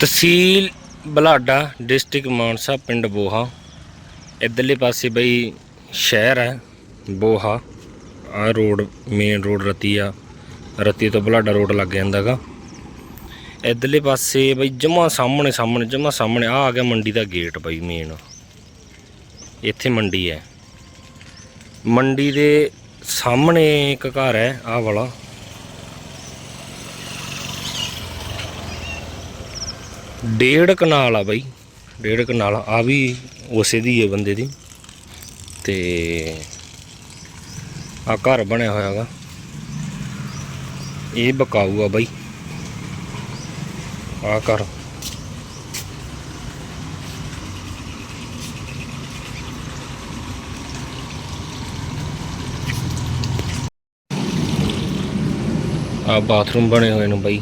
ਤਹਿਸੀਲ ਬਲਾਡਾ, district Mansa, ਪਿੰਡ ਬੋਹਾ। ਇਧਰਲੇ ਪਾਸੇ ਬਈ ਸ਼ਹਿਰ ਹੈ, ਬੋਹਾ। ਆ ਰੋਡ ਮੇਨ ਰੋਡ ਰਤੀ ਆ। ਰਤੀ ਤੋਂ ਬਲਾਡਾ ਰੋਡ ਲੱਗ ਜਾਂਦਾਗਾ ਇਧਰਲੇ ਪਾਸੇ ਬਈ ਜਮਾ ਸਾਹਮਣੇ ਸਾਹਮਣੇ, ਜਮਾ ਸਾਹਮਣੇ ਆ ਆ ਗਿਆ ਮੰਡੀ ਦਾ ਗੇਟ ਬਈ ਮੇਨ ਇੱਥੇ ਮੰਡੀ ਹੈ। ਮੰਡੀ ਦੇ ਸਾਹਮਣੇ ਇੱਕ ਘਰ ਹੈ, ਆਹ ਵਾਲਾ। ਡੇਢ ਕਨਾਲ ਆ ਬਾਈ, ਡੇਢ ਕਨਾਲ ਆ ਵੀ ਉਸੇ ਦੀ ਹੈ ਬੰਦੇ ਦੀ। ਤੇ ਆ ਘਰ ਬਣਿਆ ਹੋਇਆਗਾ ਇਹ ਬਕਾਊ ਆ ਬਾਈ। ਆ ਘਰ। ਆ ਬਾਥਰੂਮ ਬਣੇ ਹੋਏ ਨੇ ਬਾਈ।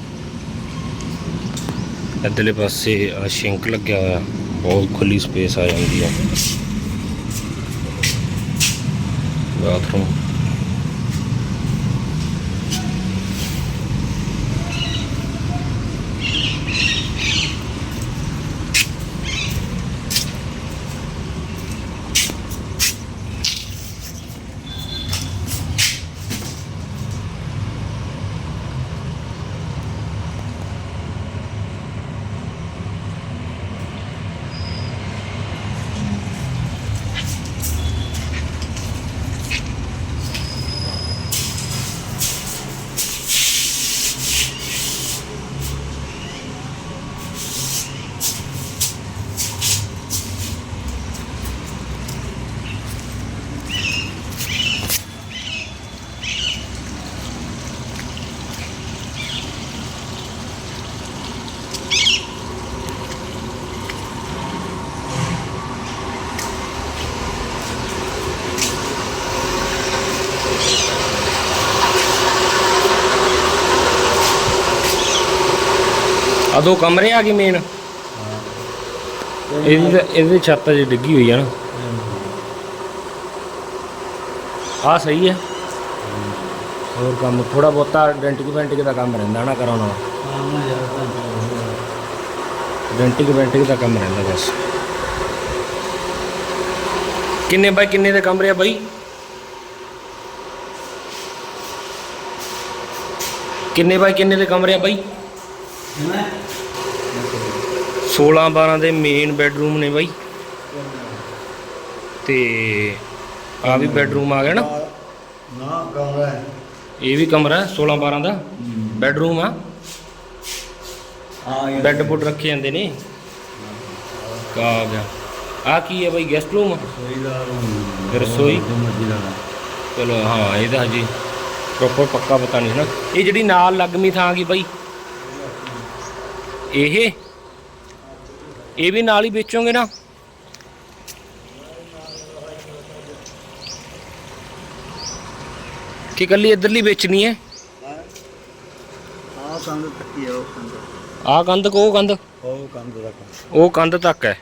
ਇੱਧਰਲੇ ਪਾਸੇ ਆ ਸ਼ਿੰਕ ਲੱਗਿਆ ਹੋਇਆ। ਬਹੁਤ ਖੁੱਲੀ ਸਪੇਸ ਆ ਜਾਂਦੀ ਹੈ ਬਾਥਰੂਮ ਆ ਦੋ ਕਮਰੇ ਆ ਗਏ ਮੇਨ ਇਹਦੀ ਤਾਂ- ਇਹਦੀ ਛੱਤ ਜੀ ਡਿੱਗੀ ਹੋਈ ਆ ਨਾ। ਆ ਸਹੀ ਹੈ ਹੋਰ ਕੰਮ ਥੋੜਾ ਬਹੁਤਾ ਡੈਂਟਿਕ ਵੈਂਟਿਕ ਦਾ ਕੰਮ ਰਹਿੰਦਾ ਨਾ ਕਰਾਉਣਾ ਡੈਂਟਿਕ ਵੈਂਟਿਕ ਦਾ ਕੰਮ ਰਹਿੰਦਾ ਬਸ। ਕਿੰਨੇ ਬਾਈ ਕਿੰਨੇ ਦੇ ਕਮਰੇ ਆ ਬਾਈ? ਕਿੰਨੇ ਬਾਈ ਕਿੰਨੇ ਦੇ ਕਮਰੇ ਆ ਬਾਈ? 16 12 ਦੇ ਮੇਨ ਬੈੱਡਰੂਮ ਨੇ ਬਾਈ। ਤੇ ਆ ਵੀ ਬੈੱਡਰੂਮ ਆ ਗਿਆ ਨਾ। ਨਾ ਕਮਰਾ ਹੈ। ਇਹ ਵੀ ਕਮਰਾ ਹੈ 16 12 ਦਾ। ਬੈੱਡਰੂਮ ਆ। ਹਾਂ ਬੈੱਡ ਬੁੱਡ ਰੱਖੇ ਜਾਂਦੇ ਨੇ। ਕਾ ਆ ਗਿਆ। ਆ ਕੀ ਹੈ ਬਾਈ ਗੈਸਟ ਰੂਮ ਰਸੋਈ ਦਾ ਚਲੋ ਹਾਂ ਇਹਦਾ ਹਜੇ ਪ੍ਰੋਪਰ ਪੱਕਾ ਪਤਾ ਨਹੀਂ ਨਾ। ਇਹ ਜਿਹੜੀ ਨਾਲ ਲੱਗਮੀ ਥਾਂ ਗਈ ਬਾਈ। ਇਹ? ਇਹ ਵੀ ਨਾਲ ਹੀ ਵੇਚੋਗੇ ਨਾ? ਕਿ ਕੱਲੀ ਇਧਰਲੀ ਵੇਚਣੀ ਹੈ? ਹਾਂ ਕੰਧ ਤੱਕੀ ਉਹ ਕੰਧ। ਆ ਕੰਧ ਕੋ ਕੰਧ? ਉਹ ਕੰਧ ਉਹ ਤੱਕ ਹੈ।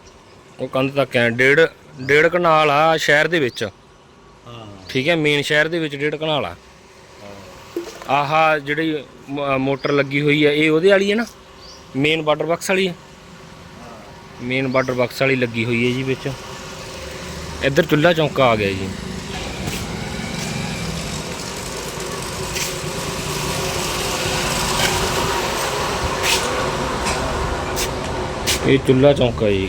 ਉਹ ਕੰਧ ਤੱਕ ਹੈ। ਡੇਢ ਡੇਢ ਕਨਾਲ ਆ ਸ਼ਹਿਰ ਦੇ ਵਿੱਚ। ਹਾਂ। ਠੀਕ ਹੈ ਮੇਨ ਸ਼ਹਿਰ ਦੇ ਵਿੱਚ ਡੇਢ ਕਨਾਲ ਆ। ਆਹਾ ਜਿਹੜੀ ਮੋਟਰ ਲੱਗੀ ਹੋਈ ਹੈ ਇਹ ਉਹਦੇ ਵਾਲੀ ਹੈ ਨਾ? ਮੇਨ ਬਾਰਡਰ ਬਾਕਸ ਵਾਲੀ ਹੈ ਮੇਨ ਬਾਰਡਰ ਬਾਕਸ ਵਾਲੀ ਲੱਗੀ ਹੋਈ ਹੈ ਜੀ ਵਿੱਚ। ਇੱਧਰ ਚੁੱਲ੍ਹਾ ਚੌਂਕਾ ਆ ਗਿਆ ਜੀ। ਇਹ ਚੁੱਲ੍ਹਾ ਚੌਂਕਾ ਜੀ।